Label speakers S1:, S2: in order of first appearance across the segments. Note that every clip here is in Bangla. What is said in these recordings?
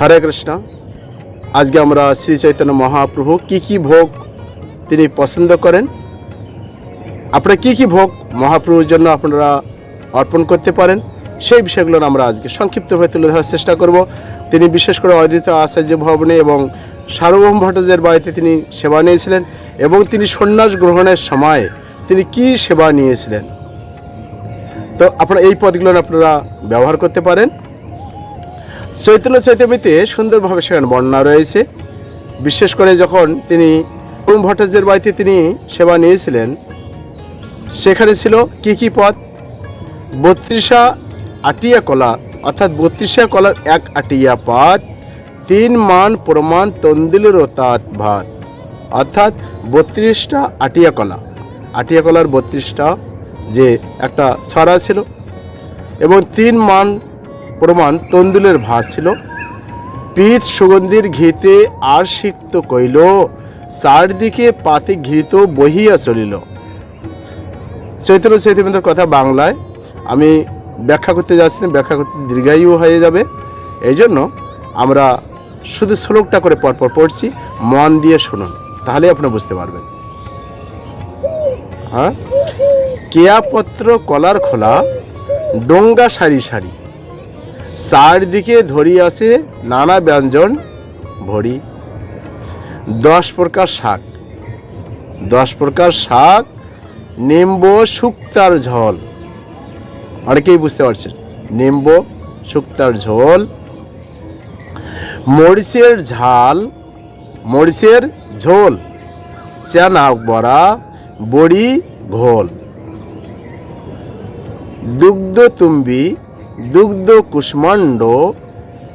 S1: হরে কৃষ্ণ। আজকে আমরা শ্রী চৈতন্য মহাপ্রভু কি কি ভোগ তিনি পছন্দ করেন? আপনারা কি কি ভোগ মহাপ্রভুর জন্য আপনারা অর্পণ করতে পারেন? সেই বিষয়গুলো আমরা আজকে সংক্ষিপ্তভাবে তুলে ধরার চেষ্টা করব। তিনি বিশেষ করে অদ্বিত আচার্য ভবনে এবং সার্বভৌম ভট্টাচার্যের বাড়িতে তিনি সেবা নিয়েছিলেন এবং তিনি সন্ন্যাস গ্রহণের সময় তিনি কি সেবা নিয়েছিলেন? তো আপনারা এই পদগুলো আপনারা ব্যবহার করতে পারেন। চৈতন্য চৈতন্যতে সুন্দরভাবে সেখানে বর্ণনা রয়েছে। বিশেষ করে যখন তিনি পূর্ণ ভট্টাচার্যের বাড়িতে তিনি সেবা নিয়েছিলেন, সেখানে ছিল কি কি পথ বত্রিশা আটিয়া কলা, অর্থাৎ বত্রিশা কলার এক আটিয়া পাত তিন মান প্রমাণ তন্দিলের তাঁত ভাত, অর্থাৎ বত্রিশটা আটিয়া কলা। আটিয়া কলার বত্রিশটা যে একটা ছড়া ছিল এবং তিন মান প্রমাণ তন্দুলের ভাস ছিল। পিত সুগন্ধির ঘিতে আর সিক্ত কইল, চারদিকে পাতে ঘৃত বহিয়া চলিল। চৈতন্য চৈতন্যের কথা বাংলায়। আমি ব্যাখ্যা করতে যাচ্ছি না, ব্যাখ্যা করতে দীর্ঘায়ু হয়ে যাবে। এই জন্য আমরা শুধু শ্লোকটা করে পরপর পড়ছি, মন দিয়ে শুনুন তাহলে আপনি বুঝতে পারবেন। হ্যাঁ? কেয়াপত্র কলার খোলা, ডোঙ্গা সারি সারি। চারদিকে ধরি আছে নানা ব্যঞ্জন, ভরি। দশ প্রকার শাক। দশ প্রকার শাক, নিম্ব শুক্তার ঝোল। অনেকেই বুঝতে পারছেন, নিম্ব শুক্তার ঝোল। মরিচের ঝাল, মরিচের ঝোল। চানা, বড়া, বড়ি, ঘোল। দুগ্ধ তুম্বি দুগ্ধ কুষ্মাণ্ড,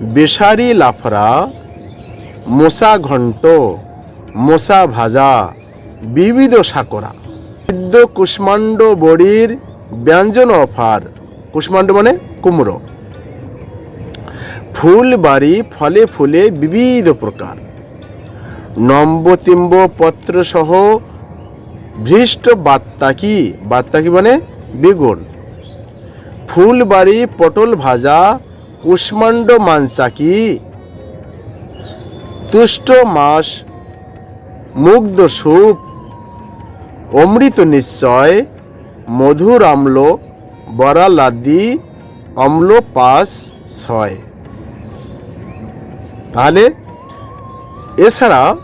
S1: বেসারি লাফরা মশা ঘণ্ট মশা ভাজা, বিবিধ সাকরা সিদ্ধ কুষ্মাণ্ড বড়ির ব্যঞ্জন অফার কুষ্মাণ্ড মানে কুমড়ো। ফুল বাড়ি ফলে ফুলে বিবিধ প্রকার নম্বতিম্ব পত্র সহ ভৃষ্ট বাত্তাকি। বাত্তাকি মানে বেগুন। ফুলবাড়ি পটল ভাজা, কুষ্মাণ্ড মাংসাকি তুষ্ট মাস, মুগ্ধ স্যুপ অমৃত নিশ্চয়, মধুর আম্ল বরা লাদ্দি, অম্ল পাস ছয়। তাহলে, এছাড়া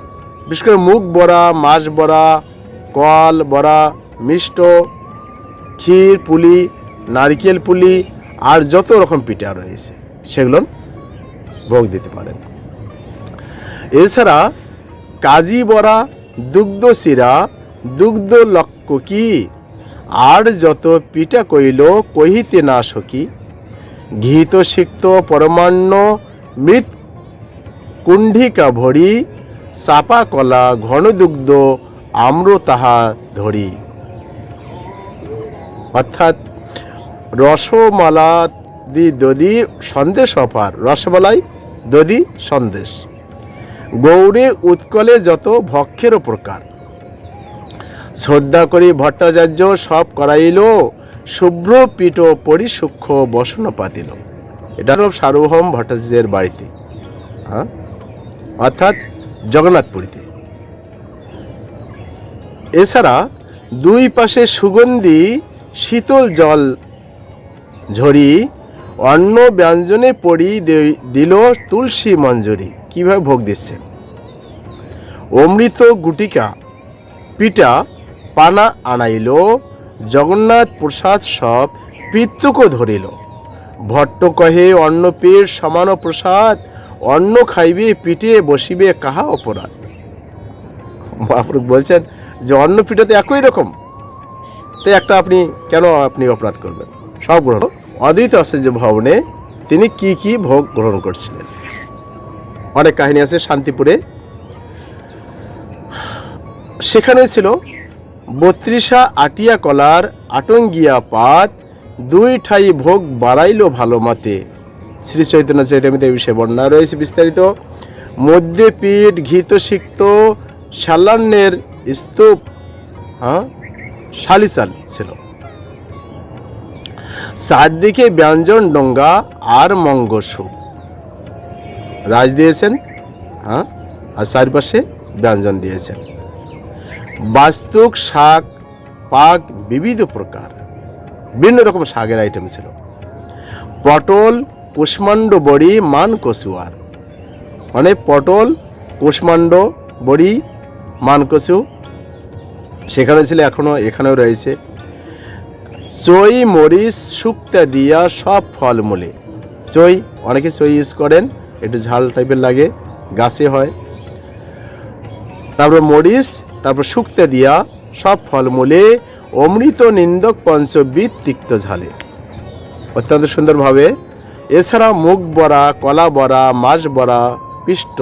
S1: বিশেষ করে মুগ বড়া, মাছ বড়া, কল বড়া, মিষ্ট, ক্ষীর, পুলি নারকেল, পুলি আর যত রকম পিঠা রয়েছে, সেগুলো ভোগ দিতে পারেন। এছাড়া কাজী বড়া, দুগ্ধ শিরা, দুগ্ধ লক্ষ কি, আর যত পিঠা কইল কহিতে না সকি ঘিত সিক্ত পরমান্ন মৃত কুণ্ডিকা ভরি, চাপা কলা ঘন দুগ্ধ, আম্র তাহা ধরি। অর্থাৎ রসমালা দি দদি সন্দেশ অপার। রসমালাই দদি সন্দেশ। গৌরে উৎকলে যত ভক্ষেরও প্রকার। শ্রদ্ধা করি ভট্টাচার্য, সব করাইল, শুভ্র পিঠ পরিসূক্ষ্ম বসন পাতিল। এটা হল সার্বভৌম ভট্টাচার্যের বাড়িতে হ্যাঁ অর্থাৎ জগন্নাথপুরীতে। এছাড়া দুই পাশে সুগন্ধি, শীতল জল ঝরি অন্ন ব্যঞ্জনে পড়ি দিল তুলসী মঞ্জরি। কীভাবে ভোগ দিচ্ছে? অমৃত গুটিকা, পিঠা, পানা আনাইল, জগন্নাথ প্রসাদ সব পিত্তুক ধরিল। ভট্ট কহে, অন্ন পেট সমান প্রসাদ, অন্ন খাইবে, পিঠে বসিবে, কাহা অপরাধ? মহাপুরুষ বলছেন যে, অন্ন পিঠাতে একই রকম। তো একটা আপনি, কেন আপনি অপরাধ করবেন? সব গ্রহণ অদ্বৈত আচার্য ভবনে তিনি কি কি ভোগ গ্রহণ করছিলেন? অনেক কাহিনী আছে শান্তিপুরে। সেখানে ছিল বত্রিশা আটিয়া কলার আটঙ্গিয়া পাত, দুই ঠাই ভোগ বাড়াইল ভালো মতে। শ্রী চৈতন্য চৈতন্যতে বিষয়ে বর্ণনা রয়েছে বিস্তারিত। মধ্যে পিঠ ঘিত সিক্ত শালান্যের স্তূপ হ্যাঁ শালিচাল ছিল। চারদিকে ব্যঞ্জন ডোঙ্গা আর মঙ্গসু। রাজ দিয়েছেন হ্যাঁ? আর চারপাশে ব্যঞ্জন দিয়েছেন। বাস্তুক, শাক, পাক বিবিধ প্রকার। বিভিন্ন রকম শাকের আইটেম ছিল। পটল, কুষ্মাণ্ড বড়ি, মান কচুয়ার। মানে পটল, কুষ্মাণ্ড বড়ি, মান কচু। সেখানে ছিল এখনও এখানেও রয়েছে। চই মরিচ, শুক্তা দিয়া সব ফলমূলে। চই অনেকে চই ইউজ করেন, একটু ঝাল টাইপের লাগে, গাছে হয়। তারপর মরিচ, তারপর শুক্তা দিয়া সব ফলমূলে অমৃত নিন্দক পঞ্চবিদ তিক্ত ঝালে। অত্যন্ত সুন্দরভাবে। এছাড়া মুগ বড়া, কলা বড়া, মাছ বড়া, পিষ্ট,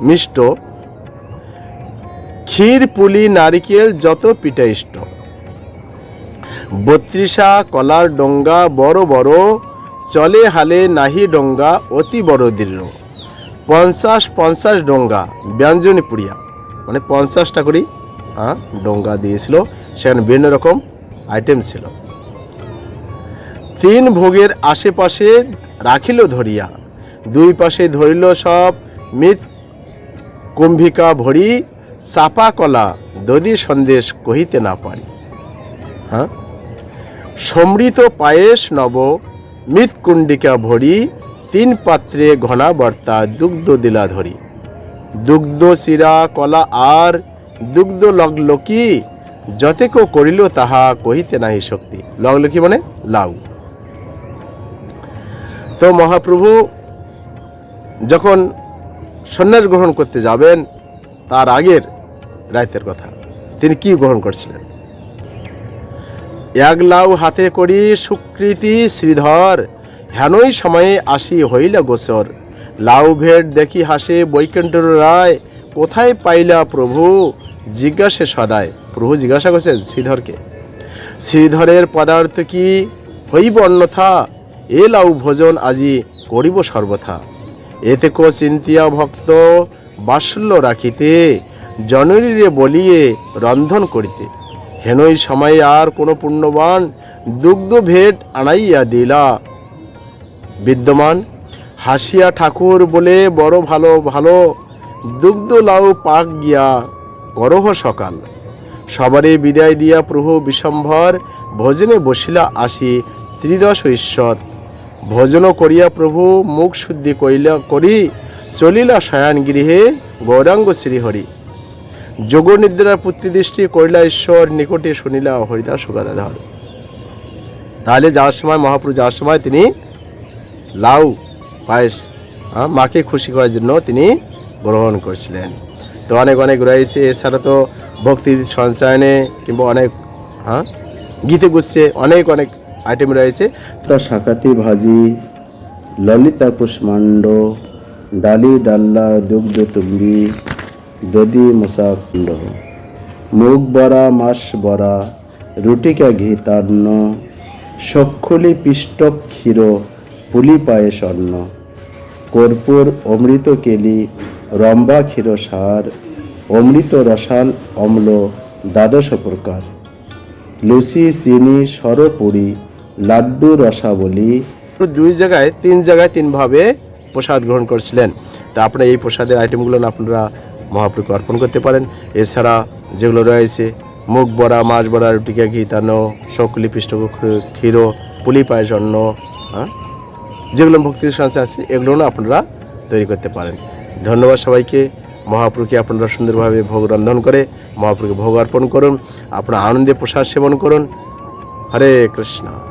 S1: মিষ্ট। ক্ষীর, পুলি, নারিকেল, যত পিঠা ইষ্ট। বত্রিশা কলার ডোঙ্গা বড় বড়, চলে হালে নাহি ডোঙ্গা অতি বড় দৃঢ়। পঞ্চাশ পঞ্চাশ ডোঙ্গা, ব্যঞ্জনী পুড়িয়া। মানে পঞ্চাশটা করেই হ্যাঁ ডোঙ্গা দিয়েছিল, সেখানে বিভিন্ন রকম আইটেম ছিল। তিন ভোগের আশেপাশে রাখিল ধরিয়া, দুই পাশে ধরিল সব মিত কুম্ভিকা ভরি, চাপা কলা দধি সন্দেশ কহিতে না পারি। হ্যাঁ? সমৃত পায়েস নব মৃৎকুণ্ডিকা ভরি, তিন পাত্রে ঘনা বর্তা দুগ্ধ দিলা ধরি। দুগ্ধ শিরা, কলা, আর, দুগ্ধ লগলকি যতেক করিল তাহা কহিতে নাহি শক্তি। লগলকি মানে? লাউ। তো মহাপ্রভু, যখন সন্ন্যাস গ্রহণ করতে যাবেন, তার আগের রাইতের কথা, তিনি কি গ্রহণ করছিলেন? এক লাউ হাতে করি সুকৃতি শ্রীধর। হেনই সময়ে আসি হইল গোসর লাউ ভেট দেখি হাসে বৈকুণ্ঠর রায়, কোথায় পাইলা প্রভু? জিজ্ঞাসে সদায়। প্রভু জিজ্ঞাসা করছেন শ্রীধরকে। শ্রীধরের পদার্থ কি? হইব অন্যথা? এ লাউ ভোজন আজি করিব সর্বথা। এতে কো চিন্তিয়া ভক্ত বাৎসল্য রাখিতে, জননীরে বলিয়ে রন্ধন করিতে। হেনই সময়ে আর কোনো পুণ্যবান দুগ্ধ ভেট আনাইয়া দিলা। বিদ্যমান, হাসিয়া ঠাকুর বলে, বড় ভালো ভালো দুগ্ধ লাউ পাক গিয়া করহ সকাল। সবারই বিদায় দিয়া প্রভু বিশম্ভর ভোজনে বসিলা আসি ত্রিদশ ঈশ্বর। ভোজন করিয়া প্রভু মুখ শুদ্ধি কইলা করি, চলিলা শয়ান গৃহে গৌরাঙ্গ শ্রীহরি। যোগ নিদ্রার প্রতিদৃষ্টি করিলা ঈশ্বর নিকটে শুনিলা হরিদাস সুগাদাধর তাহলে যাওয়ার সময়, মহাপ্রভু যাওয়ার সময় তিনি লাউ, পায়েস মাকে খুশি করার জন্য তিনি গ্রহণ করছিলেন। তো অনেক অনেক রয়েছে। এছাড়া তো ভক্তি সঞ্চয়নে কিংবা অনেক হ্যাঁ গীতে গুচ্ছে, অনেক অনেক আইটেম রয়েছে।
S2: তা শাকাতি ভাজি, ললিতা কুষ্মাণ্ড ডালি ডাল্লা দুগ্ধ তুম্বি দদি মশা কুণ্ড। মুগ বড়া, মাস বড়া রুটিকা ঘি তান্ন সক্ষলি পিষ্ট ক্ষীর, পুলি পায়েস অন্ন কর্পূর অমৃত কেলি, রম্বা ক্ষীর সার, অমৃত রসাল অম্ল, দ্বাদশ প্রকার। লুচি, চিনি, সরপুরি, লাড্ডু রসাবলী।
S1: দুই জায়গায়, তিন জায়গায় তিনভাবে প্রসাদ গ্রহণ করছিলেন। তা আপনারা এই প্রসাদের আইটেমগুলো আপনারা মহাপ্রভুকে অর্পণ করতে পারেন। এছাড়া যেগুলো রয়েছে, মুগ বড়া, মাছ বড়া রুটিকা ঘি তানো সকলি পৃষ্ঠ ক্ষীর, পুলি পায়েস, অন্ন হ্যাঁ? যেগুলো ভক্তি সংস্থা আছে, এগুলো আপনারা তৈরি করতে পারেন। ধন্যবাদ সবাইকে। মহাপ্রভুকে আপনারা সুন্দরভাবে ভোগ রন্ধন করে, মহাপ্রভুকে ভোগ অর্পণ করুন। আপনারা আনন্দে প্রসাদ সেবন করুন। হরে কৃষ্ণ।